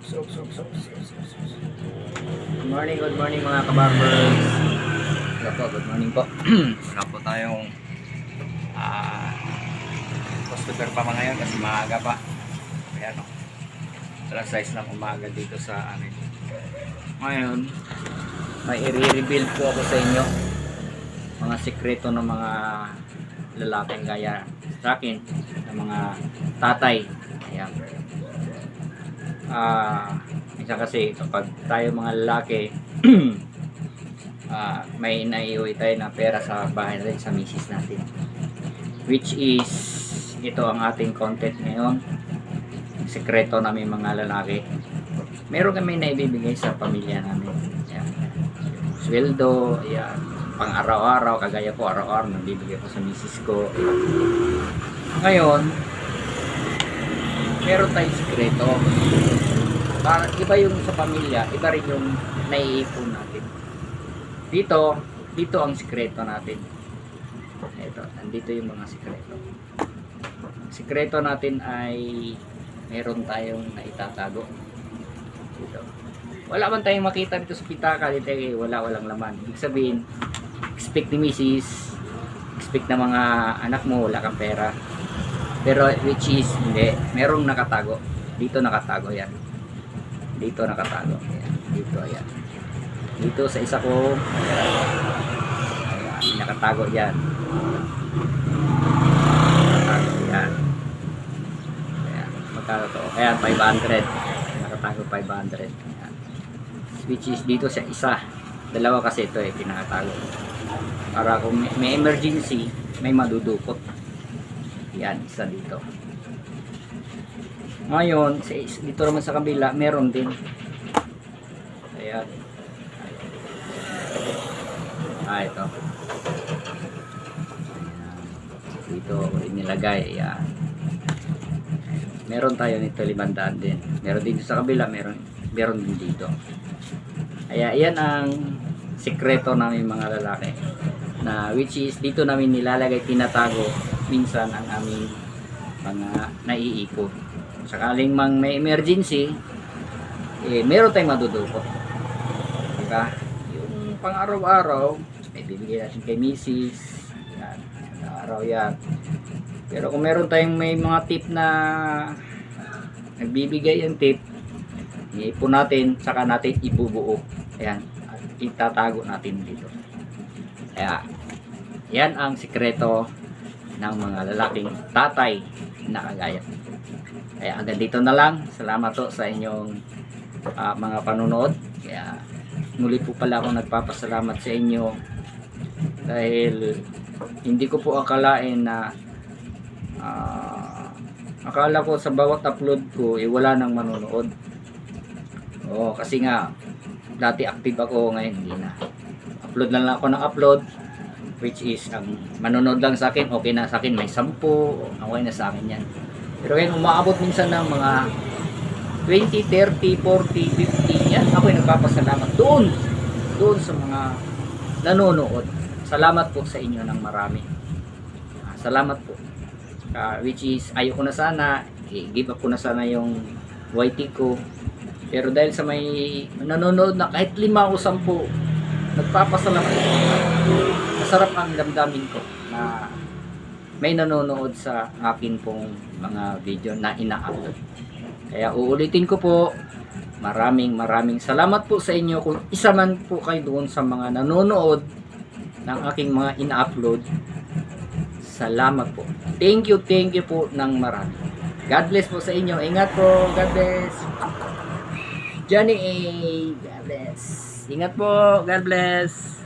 oops, oops, oops, oops, oops, oops, oops. Good morning, good morning mga kabarbers. Hello good morning po. Wala po tayong ah customer pa mga ngayon kasi maaga pa. Kaya no. Alas 6 ng umaga dito sa amin. Ngayon, may i-reveal po ako sa inyo mga sikreto ng mga lalaking gaya sa akin ng mga tatay. Ayan. Ah, minsan kasi kapag tayo mga lalaki ah, may naiuwi tayo na pera sa bahay natin sa misis natin. Which is ito ang ating content ngayon. Sekreto namin mga lalaki. Meron kami na ibibigay sa pamilya namin. Ayan. Sweldo, ayan. Pang araw-araw, kagaya ko araw-araw nabibigay ko sa misis ko. Ngayon, meron tayong sikreto. Para iba yung sa pamilya, iba rin yung naiipon natin. Dito, dito ang sikreto natin. Ito, nandito yung mga sikreto. Sikreto natin ay meron tayong naitatago. Dito. Wala man tayong makita dito sa pitaka, dito eh, wala walang laman. Ibig sabihin, expect ni misis, expect na mga anak mo, wala kang pera. Pero which is, hindi. Merong nakatago. Dito nakatago yan. Dito nakatago. Ayan. Dito, ayan. Dito sa isa ko, ayan. Nakatago yan. Nakatago yan. Ayan. Magkano to? Ayan, 500. Nakatago 500. Ayan. Which is dito sa isa. Dalawa kasi ito eh, pinakatago. Para kung may emergency, may madudukot. Yan, isa dito. Ngayon, dito naman sa kabila, meron din. Ayan. Ah, ito. Ayan. Dito, inilagay. Ayan. Meron tayo nito, limandaan din. Meron din sa kabila, meron, meron din dito. Kaya, yan ang sikreto namin mga lalaki na which is dito namin nilalagay tinatago minsan ang aming mga naiipon sakaling mang may emergency eh meron tayong madudukot diba? Yung pang araw-araw may bibigay natin kay misis yan araw yan. Pero kung meron tayong may mga tip na nagbibigay yung tip iipon natin saka natin ibubuo. Ayan at itatago natin dito. Kaya, yan ang sikreto ng mga lalaking tatay na kagaya. Kaya hanggang dito na lang. Salamat po sa inyong ah, mga panunood. Kaya muli po pala ako nagpapasalamat sa inyo dahil hindi ko po akalain na ah, akala ko sa bawat upload ko eh wala nang manonood. Oo, kasi nga dati active ako ngayon hindi na upload lang ako ng upload which is ang manonood lang sa akin okay na sa akin may 10 okay na sa akin yan pero ngayon umaabot minsan ng mga 20, 30, 40, 50 yan. Ako yung nagpapasalamat doon. Doon sa mga nanonood. Salamat po sa inyo ng marami. Ah, salamat po. Ah, which is ayoko na sana. I-give up ko na sana yung YT ko. Pero dahil sa may nanonood na kahit lima o sampu nagpapasalamat. Masarap ang damdamin ko na may nanonood sa akin pong mga video na ina-upload. Kaya uulitin ko po, maraming maraming salamat po sa inyo kung isa man po kayo doon sa mga nanonood ng aking mga ina-upload. Salamat po. Thank you, thank you po ng marami. God bless po sa inyo. Ingat po. God bless. Johnny A. God bless. Ingat po. God bless.